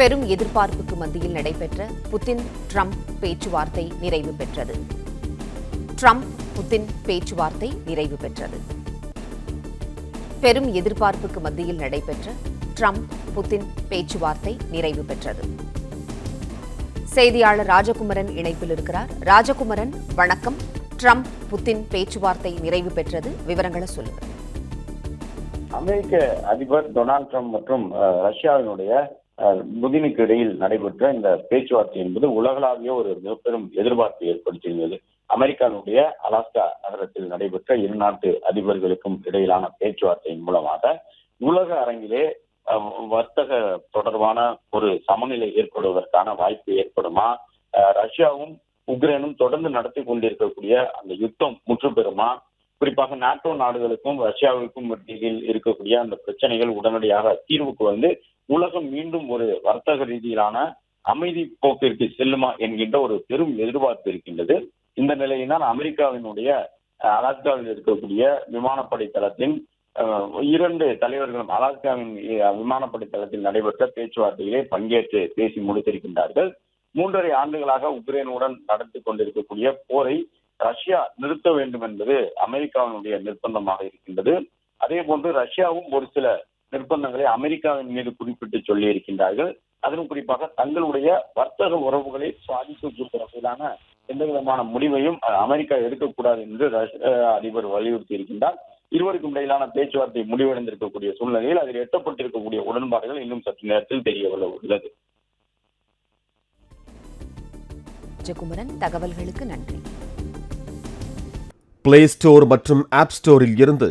பெரும் எதிர்பார்ப்புக்கு மத்தியில் நடைபெற்ற புதின் ட்ரம்ப் பேச்சுவார்த்தை நிறைவு பெற்றது. ட்ரம்ப் புதின் பேச்சுவார்த்தை நிறைவு பெற்றது. பெரும் எதிர்பார்ப்புக்கு மத்தியில் நடைபெற்ற ட்ரம்ப் புதின் பேச்சுவார்த்தை நிறைவு பெற்றது. செய்தியாளர் ராஜகுமரன் இணைப்பில் இருக்கிறார். ராஜகுமரன் வணக்கம். ட்ரம்ப் புதின் பேச்சுவார்த்தை நிறைவு பெற்றது. விவரங்களை சொல்லுங்கள். அமெரிக்க அதிபர் டொனால்ட் ட்ரம்ப் மற்றும் ரஷ்யாவினுடைய புதினுக்கு இடையில் நடைபெற்ற இந்த பேச்சுவார்த்தை என்பது உலகளாவிய ஒரு மிகப்பெரும் எதிர்பார்ப்பை ஏற்படுத்தியிருந்தது அமெரிக்காவினுடைய அலாஸ்கா நகரத்தில் நடைபெற்ற இரு நாட்டு அதிபர்களுக்கும் இடையிலான பேச்சுவார்த்தையின் மூலமாக உலக அரங்கிலே வர்த்தக தொடர்பான ஒரு சமநிலை ஏற்படுவதற்கான வாய்ப்பு ஏற்படுமா? அஹ், ரஷ்யாவும் உக்ரைனும் தொடர்ந்து நடத்தி கொண்டிருக்கக்கூடிய அந்த யுத்தம் முற்று பெறுமா குறிப்பாக நாட்டோ நாடுகளுக்கும் ரஷ்யாவுக்கும் இடையில் இருக்கக்கூடிய அந்த பிரச்சனைகள் உடனடியாக தீர்வுக்கு வந்து உலகம் மீண்டும் ஒரு வர்த்தக ரீதியிலான அமைதி போக்கிற்கு செல்லுமா என்கின்ற ஒரு பெரும் எதிர்பார்ப்பு இருக்கின்றது. இந்த நிலையினால் அமெரிக்காவினுடைய அலாஸ்காவில் இருக்கக்கூடிய விமானப்படை தளத்தின் இரண்டு தலைவர்களும் அலாஸ்காவின் விமானப்படை தளத்தில் நடைபெற்ற பேச்சுவார்த்தையிலே பங்கேற்று பேசி முடித்திருக்கின்றார்கள். மூன்றரை ஆண்டுகளாக உக்ரைனுடன் நடத்தி கொண்டிருக்கக்கூடிய போரை ரஷ்யா நிறுத்த வேண்டும் என்பது அமெரிக்காவினுடைய நிர்பந்தமாக இருக்கின்றது. அதே போன்று ரஷ்யாவும் ஒரு சில நிர்பந்தங்களை அமெரிக்காவின் மீது குறிப்பிட்டு சொல்லி இருக்கின்றார்கள் அதிலும் குறிப்பாக தங்களுடைய வர்த்தக உறவுகளை பாதிக்கக்கூடிய வகையிலான எந்த விதமான முடிவையும் அமெரிக்கா எடுக்கக்கூடாது என்று அதிபர் வலியுறுத்தி இருக்கின்றார் இருவருக்கும் இடையிலான பேச்சுவார்த்தை முடிவடைந்திருக்கக்கூடிய சூழ்நிலையில் அதில் எட்டப்பட்டிருக்கக்கூடிய உடன்பாடுகள் இன்னும் சற்று நேரத்தில் தெரிய வர உள்ளது. ராஜகுமரன் தகவல்களுக்கு நன்றி. பிளே ஸ்டோர் மற்றும் ஆப் ஸ்டோரில் இருந்து